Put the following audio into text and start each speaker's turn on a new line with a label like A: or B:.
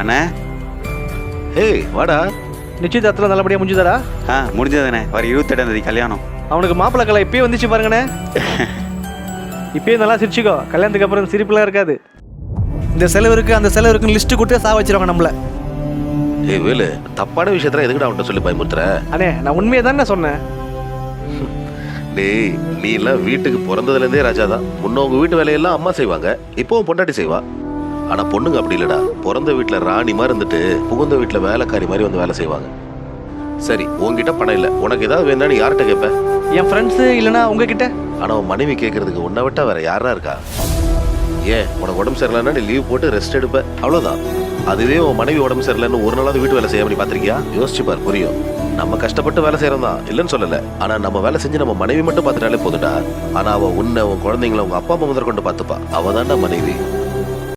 A: அண்ணே.
B: ஏய் வாடா.
C: நிச்சயதார்த்தம் நல்லபடியாக முடிஞ்சுதாரா
A: ஆ முடிஞ்சதுண்ணே வர இருபத்தெட்டாம் தேதி கல்யாணம்.
C: அவனுக்கு மாப்பிள்ளை கலை இப்பயே வந்துச்சு பாருங்கண்ணே. இப்பயே நல்லா சிரிச்சுக்கோ. கல்யாணத்துக்கு அப்புறம் சிரிப்புலாம் இருக்காது.
D: இந்த செலவு இருக்கு அந்த செலவு இருக்குன்னு லிஸ்ட் கொடுத்து சா வச்சிருவாங்க நம்மள.
B: ஏய் வேலு தப்பான விஷயத்துல எதுக்குடா அவன்கிட்ட சொல்லி பயமுறுத்துற?
C: அண்ணே நான் உண்மையை தானே சொன்னேன்.
B: டேய் நீ எல்லாம் வீட்டுக்கு பிறந்ததுல இருந்தே ராஜா தான் முன்ன உங்க வீட்டு வேலையெல்லாம் அம்மா செய்வாங்க இப்போ பொண்டாட்டி செய்வா. ஆனா பொண்ணுங்க அப்படி இல்லடா. பிறந்த வீட்டுல ராணி மாதிரி இருந்துட்டு புகுந்த வீட்டுல வேலைக்காரி மாதிரி வந்து வேலை செய்வாங்க. சரி உன்கிட்ட பணம் இல்ல. உனக்கு ஏதாவது வேணா நீ யார்கிட்ட கேட்ப
C: என் ஃப்ரெண்ட்ஸு இல்லைனா உங்ககிட்ட?
B: ஆனா உன் மனைவி கேட்கறதுக்கு உன்னை விட்டா வேற யாரா இருக்கா? ஏன் உனக்கு உடம்பு சரியில்லைன்னா நீ லீவ் போட்டு ரெஸ்ட் எடுப்ப. அவ்வளவுதான். அதுவே உன் மனைவி உடம்பு சரியில்லைன்னு ஒரு நாளாவது வீட்டு வேலை செய்ய நீ பாத்திருக்கியா? யோசிச்சு பார் புரியும். நம்ம கஷ்டப்பட்டு வேலை செய்யறோம் தான். இல்லைன்னு சொல்லல. ஆனா நம்ம வேலை செஞ்சு நம்ம மனைவி மட்டும் பார்த்துட்டாலே போதுடா ஆனா அவ உன்னை உன் குழந்தைங்கள உங்க அப்பா அம்மா முதல் கொண்டு பார்த்துப்பா அவ தான்டா மனைவி.